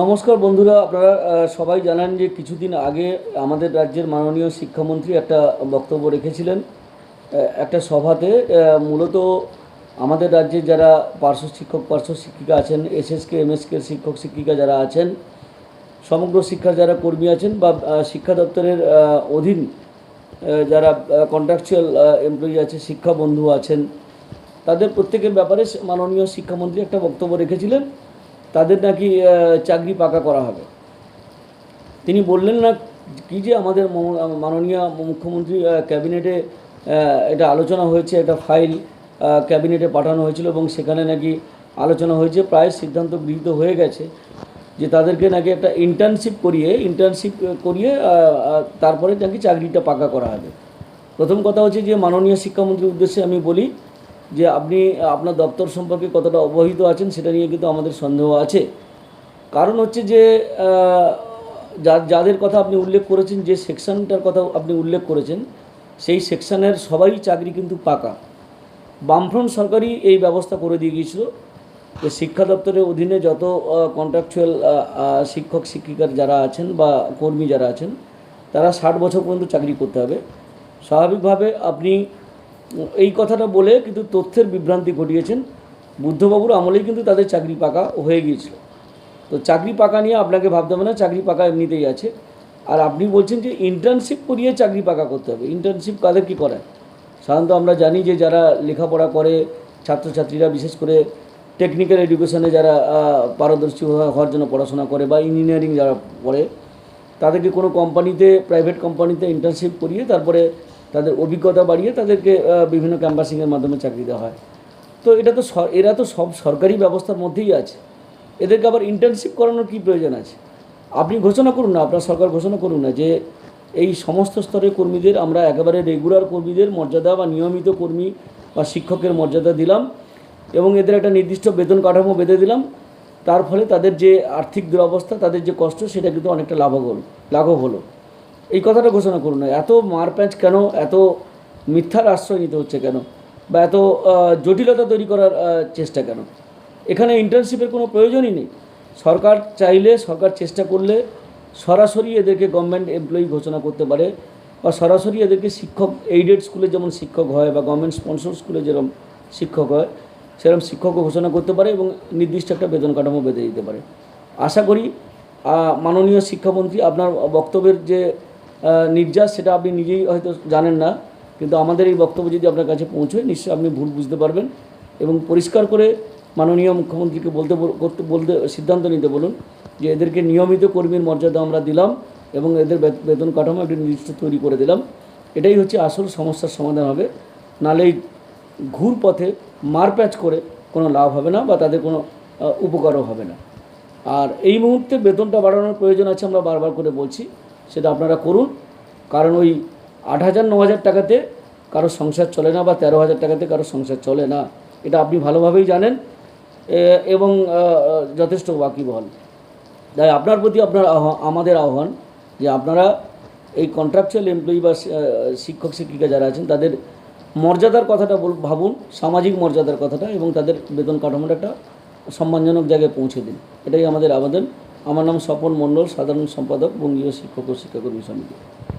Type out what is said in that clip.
নমস্কার বন্ধুরা, আপনারা সবাই জানেন যে কিছুদিন আগে আমাদের রাজ্যের মাননীয় শিক্ষামন্ত্রী একটা বক্তব্য রেখেছিলেন একটা সভাতে মূলত আমাদের রাজ্যে যারা পার্শ্ব শিক্ষক, পার্শ্ব শিক্ষিকা আছেন, এসএসকে, এমএসকে শিক্ষক, শিক্ষিকা যারা আছেন, সমগ্র শিক্ষার যারা কর্মী আছেন বা শিক্ষা দপ্তরের অধীন যারা কন্ট্রাকচুয়াল এমপ্লয়ি আছে, শিক্ষা বন্ধু আছেন, তাদের প্রত্যেকের ব্যাপারে মাননীয় শিক্ষামন্ত্রী একটা বক্তব্য রেখেছিলেন। তাদের নাকি চাকরি পাকা করা হবে। তিনি বললেন না কি যে আমাদের মাননীয় মুখ্যমন্ত্রী ক্যাবিনেটে এটা আলোচনা হয়েছে একটা ফাইল ক্যাবিনেটে পাঠানো হয়েছিল এবং সেখানে নাকি আলোচনা হয়েছে, প্রায় সিদ্ধান্ত গৃহীত হয়ে গেছে যে তাদেরকে নাকি একটা ইন্টার্নশিপ করিয়ে ইন্টার্নশিপ করিয়ে তারপরে নাকি চাকরিটা পাকা করা হবে। প্রথম কথা হচ্ছে যে মাননীয় শিক্ষামন্ত্রীর উদ্দেশ্যে আমি বলি যে আপনি, আপনার দপ্তর সম্পর্কে কতটা অবহিত আছেন সেটা নিয়ে কিন্তু আমাদের সন্দেহ আছে। কারণ হচ্ছে যে যাদের কথা আপনি উল্লেখ করেছেন, যে সেকশনটার কথা আপনি উল্লেখ করেছেন, সেই সেকশনের সবাই চাকরি কিন্তু পাকা। বামফ্রন্ট সরকারই এই ব্যবস্থা করে দিয়ে গিয়েছিল। যে শিক্ষা দপ্তরের অধীনে যত কন্ট্রাকচুয়াল শিক্ষক, শিক্ষিকার যারা আছেন বা কর্মী যারা আছেন, তারা ষাট বছর পর্যন্ত চাকরি করতে হবে। স্বাভাবিকভাবে আপনি এই কথাটা বলে কিন্তু তথ্যের বিভ্রান্তি ঘটিয়েছেন বুদ্ধবাবুর আমলেই কিন্তু তাদের চাকরি পাকা হয়ে গিয়েছিল। তো চাকরি পাকা নিয়ে আপনাকে ভাবতে হবে না, চাকরি পাকা এমনিতেই আছে। আর আপনি বলছেন যে ইন্টার্নশিপ করিয়ে চাকরি পাকা করতে হবে। ইন্টার্নশিপ কাদের কী করায়? সাধারণত আমরা জানি যে যারা লেখাপড়া করে, ছাত্রছাত্রীরা বিশেষ করে টেকনিক্যাল এডুকেশনে যারা পারদর্শী হওয়ার জন্য পড়াশোনা করে বা ইঞ্জিনিয়ারিং যারা পড়ে, তাদেরকে কোনো কোম্পানিতে প্রাইভেট কোম্পানিতে ইন্টার্নশিপ করিয়ে তারপরে তাদের অভিজ্ঞতা বাড়িয়ে তাদেরকে বিভিন্ন ক্যাম্পাসিংয়ের মাধ্যমে চাকরি দেওয়া হয়। তো এটা তো এরা তো সব সরকারি ব্যবস্থার মধ্যেই আছে। এদেরকে আবার ইন্টার্নশিপ করানোর কী প্রয়োজন আছে? আপনি ঘোষণা করুন না, আপনার সরকার ঘোষণা করুন না যে এই সমস্ত স্তরের কর্মীদের আমরা একেবারে রেগুলার কর্মীদের মর্যাদা বা নিয়মিত কর্মী বা শিক্ষকের মর্যাদা দিলাম এবং এদের একটা নির্দিষ্ট বেতন কাঠামো বেঁধে দিলাম। তার ফলে তাদের যে আর্থিক দুরবস্থা, তাদের যে কষ্ট, সেটা কিন্তু অনেকটা লাভব হলো, লাঘব হলো। এই কথাটা ঘোষণা করুন না। এত মারপ্যাঁচ কেন? এত মিথ্যার আশ্রয় নিতে হচ্ছে কেন? বা এত জটিলতা তৈরি করার চেষ্টা কেন? এখানে ইন্টার্নশিপের কোনো প্রয়োজনই নেই। সরকার চাইলে, সরকার চেষ্টা করলে সরাসরি এদেরকে গভর্নমেন্ট এমপ্লয়ি ঘোষণা করতে পারে বা সরাসরি এদেরকে শিক্ষক এইডেড স্কুলে যেমন শিক্ষক হয় বা গভর্নমেন্ট স্পন্সর স্কুলে যেরকম শিক্ষক হয় সেরকম শিক্ষকও ঘোষণা করতে পারে এবং নির্দিষ্ট একটা বেতন কাঠামো বেঁধে দিতে পারে। আশা করি মাননীয় শিক্ষামন্ত্রী আপনার বক্তব্যের যে নির্যাস, সেটা আপনি নিজেই হয়তো জানেন না, কিন্তু আমাদের এই বক্তব্য যদি আপনার কাছে পৌঁছয়, নিশ্চয়ই আপনি ভুল বুঝতে পারবেন এবং পরিষ্কার করে মাননীয় মুখ্যমন্ত্রীকে বলতে করতে বলতে, সিদ্ধান্ত নিতে বলুন যে এদেরকে নিয়মিত কর্মীর মর্যাদা আমরা দিলাম এবং এদের বেতন কাঠামো একটি নির্দিষ্ট তৈরি করে দিলাম। এটাই হচ্ছে আসল সমস্যার সমাধান হবে। এই ঘুর পথে মারপ্যাচ করে কোনো লাভ হবে না বা তাদের কোনো উপকারও হবে না। আর এই মুহূর্তে বেতনটা বাড়ানোর প্রয়োজন আছে আমরা বারবার করে বলছি। সেটা আপনারা করুন। কারণ ওই আট হাজার, ন হাজার টাকাতে কারও সংসার চলে না বা তেরো হাজার টাকাতে কারও সংসার চলে না। এটা আপনি ভালোভাবেই জানেন। এবং যথেষ্ট ওয়াকিবহল। তাই আপনার প্রতি আপনার আহ্বা- আমাদের আহ্বান যে আপনারা এই কন্ট্রাকচুয়াল এমপ্লয়ি বা শিক্ষক, শিক্ষিকা যারা আছেন, তাদের মর্যাদার কথাটা বল, ভাবুন, সামাজিক মর্যাদার কথাটা এবং তাদের বেতন কাঠামোটা একটা সম্মানজনক জায়গায় পৌঁছে দিন। এটাই আমাদের আবেদন। আমার নাম স্বপন মণ্ডল সাধারণ সম্পাদক বঙ্গীয় শিক্ষক ও শিক্ষাকর্মী সমিতি।